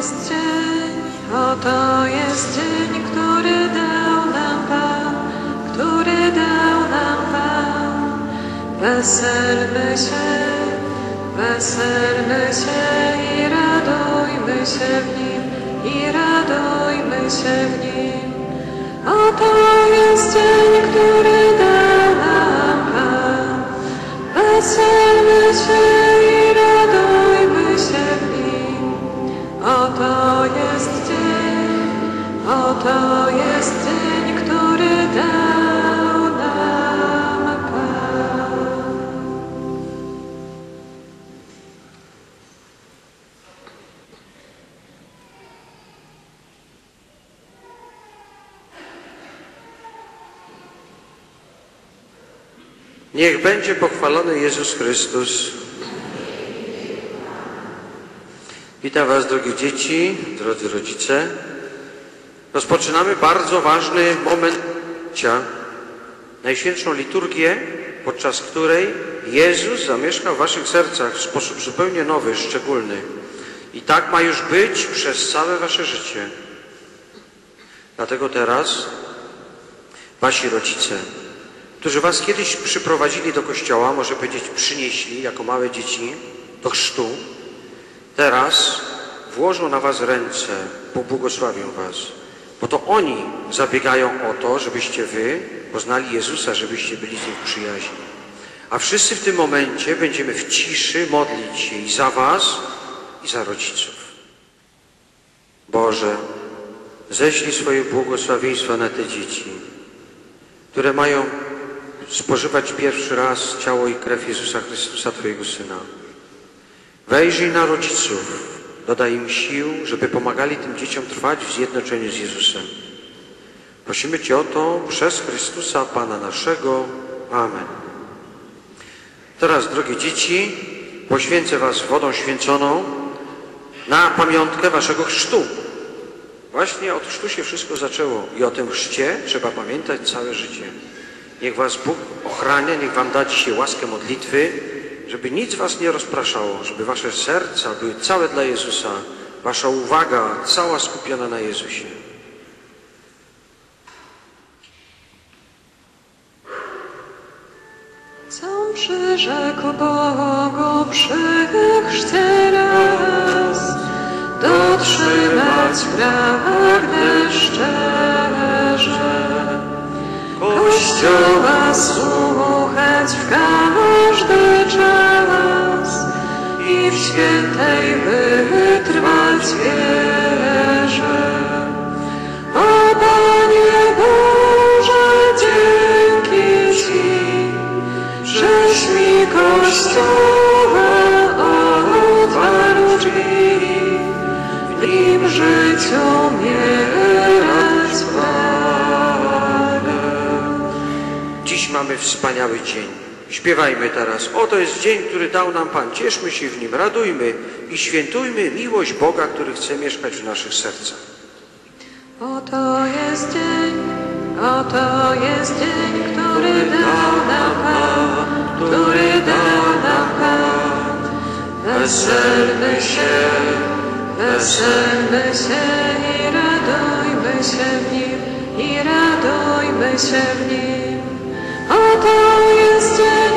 jest dzień, oto jest dzień, który dał nam Pan, który dał nam Pan. Weselmy się, weselmy się i radujmy się w Nim, i radujmy się w Nim. Oto jest dzień, który jest dzień, oto jest dzień, który dał nam Pan. Niech będzie pochwalony Jezus Chrystus. Witam Was, drogie dzieci, drodzy rodzice. Rozpoczynamy bardzo ważny moment życia, Najświętszą liturgię, podczas której Jezus zamieszka w Waszych sercach w sposób zupełnie nowy, szczególny. I tak ma już być przez całe Wasze życie. Dlatego teraz Wasi rodzice, którzy was kiedyś przyprowadzili do kościoła, może powiedzieć przynieśli jako małe dzieci do chrztu, teraz włożą na was ręce, pobłogosławią was, bo to oni zabiegają o to, żebyście wy poznali Jezusa, żebyście byli z Nim w przyjaźni. A wszyscy w tym momencie będziemy w ciszy modlić się i za was, i za rodziców. Boże, ześlij swoje błogosławieństwa na te dzieci, które mają spożywać pierwszy raz ciało i krew Jezusa Chrystusa, Twojego Syna. Wejrzyj na rodziców, dodaj im sił, żeby pomagali tym dzieciom trwać w zjednoczeniu z Jezusem. Prosimy Cię o to przez Chrystusa, Pana naszego. Amen. Teraz, drogie dzieci, poświęcę Was wodą święconą na pamiątkę Waszego chrztu. Właśnie od chrztu się wszystko zaczęło i o tym chrzcie trzeba pamiętać całe życie. Niech Was Bóg ochrania, niech Wam da dzisiaj łaskę modlitwy, żeby nic Was nie rozpraszało, żeby Wasze serca były całe dla Jezusa, Wasza uwaga cała skupiona na Jezusie. Co przyrzekł Bogu przy chrzcie raz, dotrzymać pragnę szczerze. Kościoła słuchać w każdy świętej wytrwać wierze. O Panie Boże, dzięki Ci, żeś mi Kościoła otwarł drzwi, w nim życiu mierać. Dziś mamy wspaniały dzień. Śpiewajmy teraz. Oto jest dzień, który dał nam Pan. Cieszmy się w nim, radujmy i świętujmy miłość Boga, który chce mieszkać w naszych sercach. Oto jest dzień, oto jest dzień, który dał nam Pan, który dał nam Pan. Weselmy się, weselmy się i radujmy się w nim, i radujmy się w nim. Oto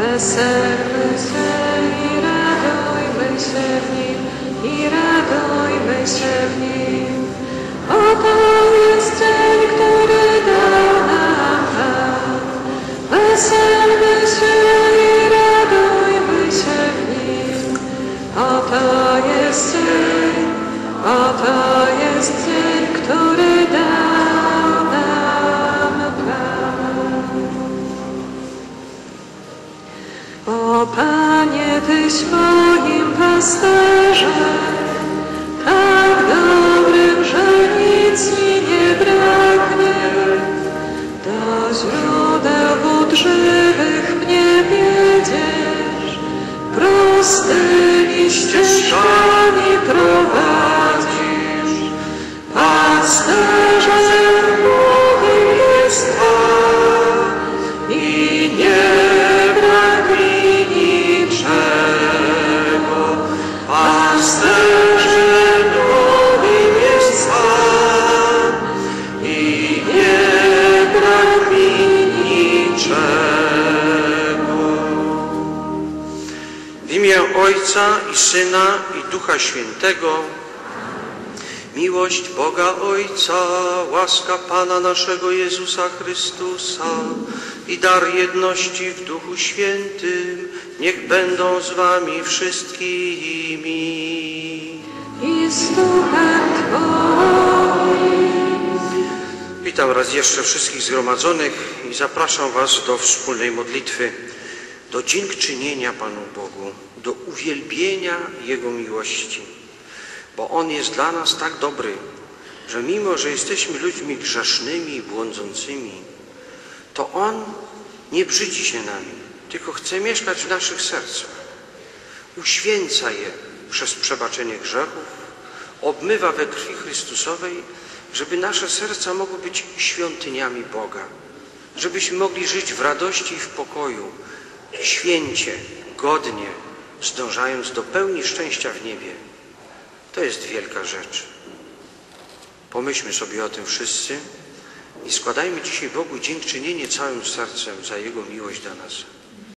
Weselmy się i radujmy się w nim. I radujmy się w nim. Oto jest dzień, który dał nam Pan. Weselmy się i radujmy się w nim. Oto jest dzień, oto jest dzień, który dał Panie, Tyś moim pasterzem, Ojca i Syna i Ducha Świętego. Miłość Boga Ojca, łaska Pana naszego Jezusa Chrystusa i dar jedności w Duchu Świętym niech będą z wami wszystkimi. I z duchem Twoim. Witam raz jeszcze wszystkich zgromadzonych i zapraszam Was do wspólnej modlitwy, do dziękczynienia Panu Bogu, do uwielbienia Jego miłości, bo On jest dla nas tak dobry, że mimo, że jesteśmy ludźmi grzesznymi i błądzącymi, to On nie brzydzi się nami, tylko chce mieszkać w naszych sercach. Uświęca je przez przebaczenie grzechów, obmywa we krwi Chrystusowej, żeby nasze serca mogły być świątyniami Boga, żebyśmy mogli żyć w radości i w pokoju, święcie, godnie, zdążając do pełni szczęścia w niebie. To jest wielka rzecz. Pomyślmy sobie o tym wszyscy i składajmy dzisiaj Bogu dziękczynienie całym sercem za Jego miłość dla nas.